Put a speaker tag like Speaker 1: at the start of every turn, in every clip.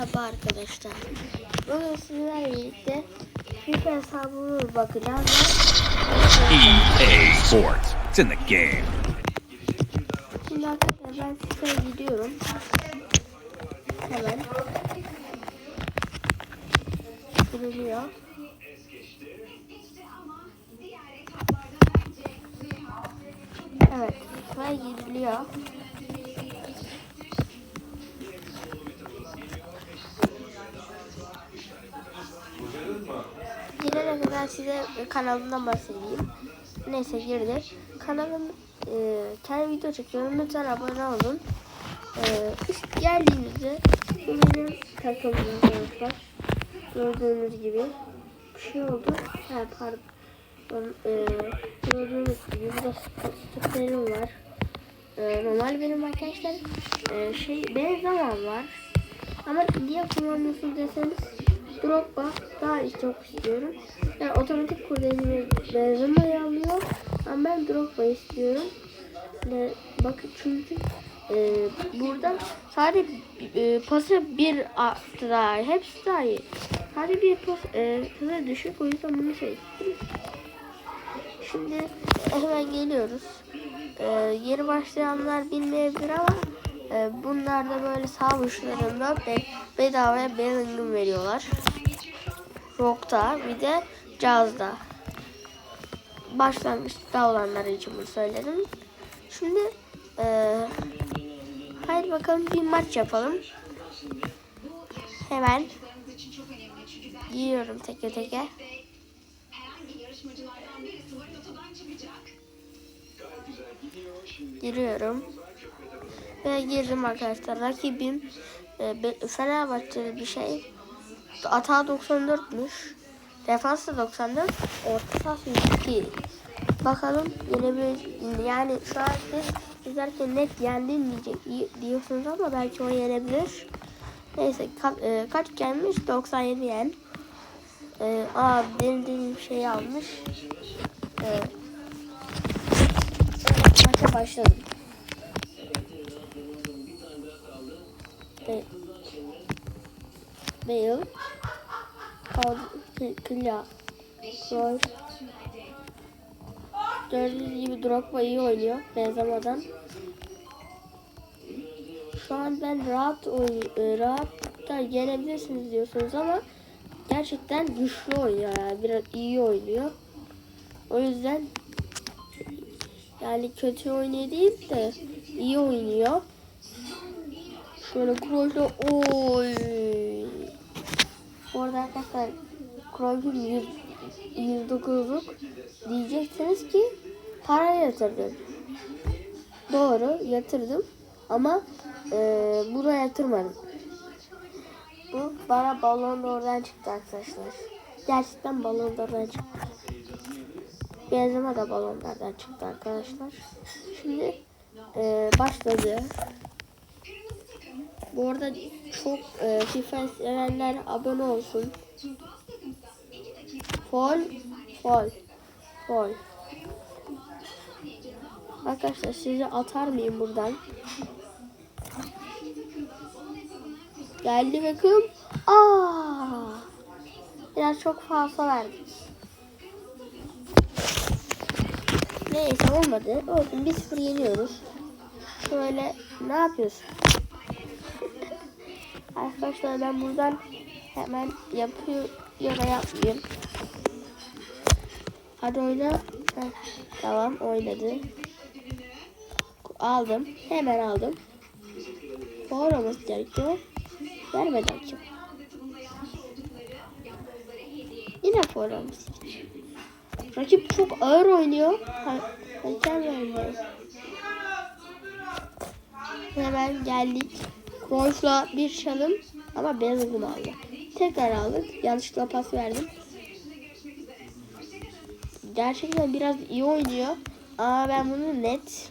Speaker 1: Merhaba arkadaşlar. Bugün sizlerle birlikte FIFA hesabıma bakacağız.
Speaker 2: EA Sports. It's in the game.
Speaker 1: Şimdi arkadaşlar ben FIFA'ya gidiyorum. Hemen. Giriliyor. Evet. FIFA'ya giriliyor. Girene kadar size kanalımdan bahsedeyim. Neyse girdi. Kanalım e, kendi video çekiyorum. Lütfen abone olun. E, işte geldiğinizde bu benim takımım arkadaşlar. Gördüğünüz gibi bir şey oldu. Ha, pardon. E, gördüğünüz gibi burada sticklerim var. E, normal benim arkadaşlar e, şey benim zaman var. Ama niye kullanıyorsun deseniz Drogba daha çok istiyorum. Yani otomatik kurdelimi Benzema'yı alıyor. Ama ben Drogba istiyorum. Ve bakın çünkü e, burada sadece e, pası bir attı daha. Hepsi daha iyi. Sadece bir pas e, hızı düşük o yüzden bunu seçtim. Şimdi hemen geliyoruz. E, yeni başlayanlar bilmeyebilir ama e, bunlar da böyle sağ uçlarında be, bedavaya Bellingham veriyorlar. Rock'ta bir de Jazz'da. Başlangıçta olanlar için bunu söyledim. Şimdi e, haydi bakalım bir maç yapalım. Hemen giriyorum teke teke. Giriyorum. Ve girdim arkadaşlar. Rakibim e, bir şey. Atağı 94'müş. Defansı 94. Orta sahası 102. Bakalım yenebilir. Yani şu an siz izlerken net yendin diyecek diyorsunuz ama belki o yenebilir. Neyse ka- e, kaç gelmiş? 97 yen. E, aa benim dediğim şeyi almış. E, maça başladım. E, Bale, Kılya, Roy. Gördüğünüz gibi Drogba iyi oynuyor Benzema'dan. Şu an ben rahat oy e, rahat da yenebilirsiniz diyorsunuz ama gerçekten güçlü oynuyor yani biraz iyi oynuyor. O yüzden yani kötü oynuyor değil de iyi oynuyor. Şöyle Kroos'la oy. Bu arada arkadaşlar Kroos'un 100 109'luk diyeceksiniz ki para yatırdım. Doğru yatırdım ama e, buna yatırmadım. Bu bana balon oradan çıktı arkadaşlar. Gerçekten balon oradan çıktı. Benzeme de balonlardan çıktı arkadaşlar. Şimdi e, başladı. Bu arada çok e, FIFA sevenler abone olsun. Fol, fol, fol. Arkadaşlar sizi atar mıyım buradan? Geldi bakım. Aa! Biraz çok fazla verdik. Neyse olmadı. Olsun 1-0 yeniyoruz. Şöyle ne yapıyorsun? Arkadaşlar ben buradan hemen yapıyor ya da yapmayayım. Hadi oyna. Heh, tamam oynadı. Aldım. Hemen aldım. Doğru olması gerekiyor. Vermeden ki. Yine gerekiyor. Rakip çok ağır oynuyor. Ha, hakem vermiyor. Hemen geldik. Cruyff'la bir çalım ama Bellingham aldı. Tekrar aldık. Yanlışlıkla pas verdim. Gerçekten biraz iyi oynuyor. Ama ben bunu net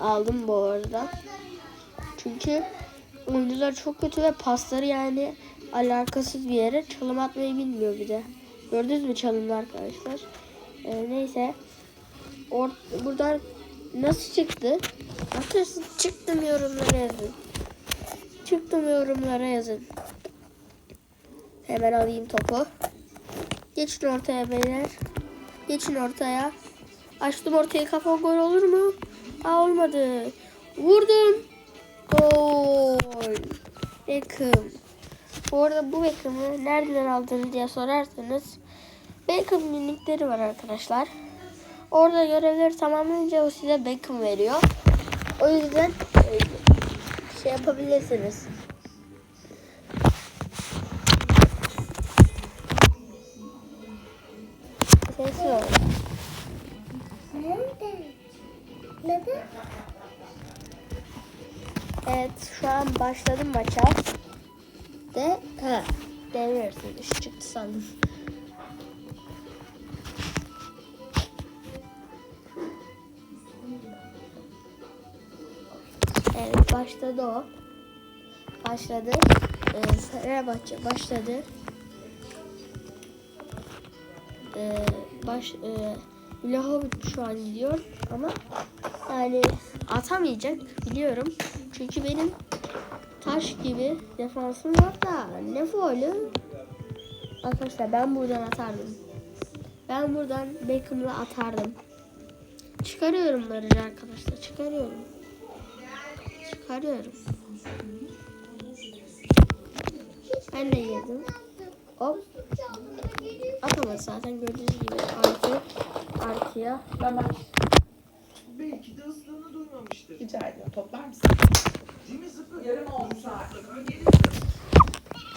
Speaker 1: aldım bu arada. Çünkü oyuncular çok kötü ve pasları yani alakasız bir yere çalım atmayı bilmiyor bir de. Gördünüz mü çalımlar arkadaşlar? Ee, neyse. Or buradan nasıl çıktı? Nasıl çıktım yorumlara yazın. Çıktım yorumlara yazın. Hemen alayım topu. Geçin ortaya beyler. Geçin ortaya. Açtım ortaya kafa gol olur mu? Aa olmadı. Vurdum. Gol. Beckham. Bu arada bu Beckham'ı nereden aldınız diye sorarsanız Beckham'ın linkleri var arkadaşlar. Orada görevleri tamamlayınca o size Beckham veriyor. O yüzden e, şey yapabilirsiniz. Sesi var.
Speaker 3: Neden?
Speaker 1: Evet şu an başladım maça. De ha devriyorsun iş çıktı sandım. Başladı o. Başladı. Ee, Fenerbahçe başladı. Ee, baş e, Vlahovic şu an gidiyor ama yani atamayacak biliyorum. Çünkü benim taş gibi defansım var da ne faulü? Arkadaşlar ben buradan atardım. Ben buradan Beckham'la atardım. Çıkarıyorum arkadaşlar. Çıkarıyorum. Çıkarıyorum. Ben de yedim. Hop. Atamadı zaten gördüğünüz gibi artı artıya.
Speaker 4: Belki de ıslığını duymamıştır.
Speaker 5: Rica ediyorum. Toplar mısın?
Speaker 4: Değil mi zıpır?
Speaker 5: Yarım oldu saat.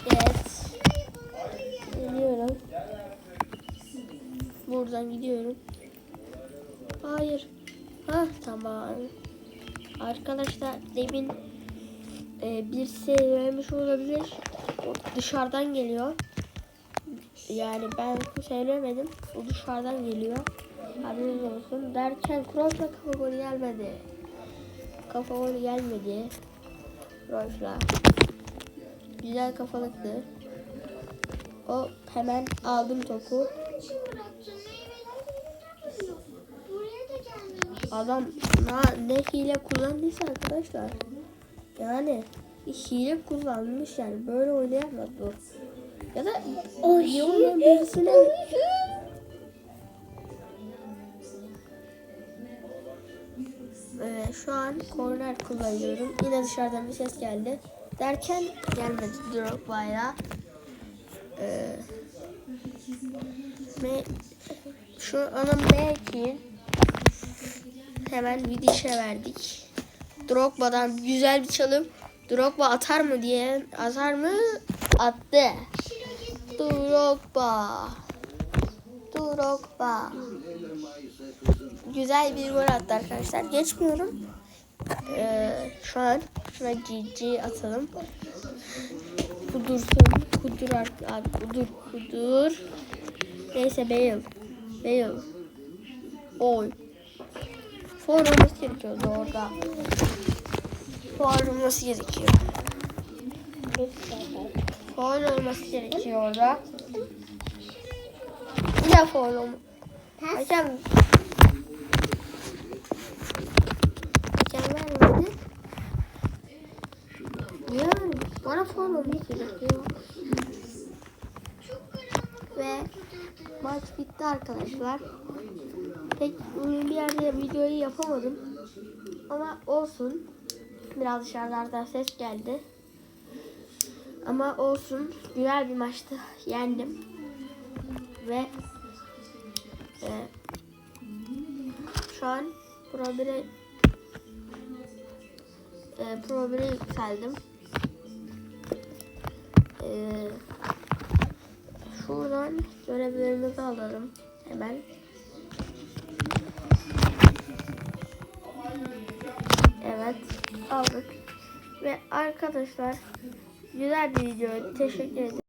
Speaker 1: Evet. Geliyorum. Buradan gidiyorum. Hayır. Ha tamam. Arkadaşlar demin e, bir şey vermiş olabilir. O dışarıdan geliyor. Yani ben söylemedim. O dışarıdan geliyor. Haberiniz olsun. Derken Kroos'la kafa golü gelmedi. Kafa golü gelmedi. Kroos'la. Güzel kafalıktı. O hemen aldım topu. Adam ne hile kullandıysa arkadaşlar. Yani hile kullanmış yani böyle oynayamaz bu. Ya da iyi oynayan birisine Ee, şu an korner kullanıyorum. Yine dışarıdan bir ses geldi. Derken gelmedi Drogba'ya. Ee, şu ana belki hemen Vidiş'e verdik. Drogba'dan güzel bir çalım. Drogba atar mı diye atar mı? Attı. Drogba. Drogba. Güzel bir gol attı arkadaşlar. Geçmiyorum. Ee, şu an şuna GG atalım. Kudursun. Kudur abi. Kudur. Kudur. Neyse Bale. Bale. Oy. Foul olması gerekiyordu orada. Foul olması gerekiyor. Foul olması gerekiyor orada. Yine foul olma. Hakem. Hakem vermedi. Niye vermedi? Bana foul olması gerekiyor. Ve maç bitti arkadaşlar. Pek uygun bir yerde videoyu yapamadım. Ama olsun. Biraz dışarılardan ses geldi. Ama olsun. Güzel bir maçtı. Yendim. Ve e, şu an Pro 1'e e, Pro 1'e yükseldim. E, şuradan görevlerimizi alalım. Hemen. Aldık. Ve arkadaşlar güzel bir video. Teşekkür ederim.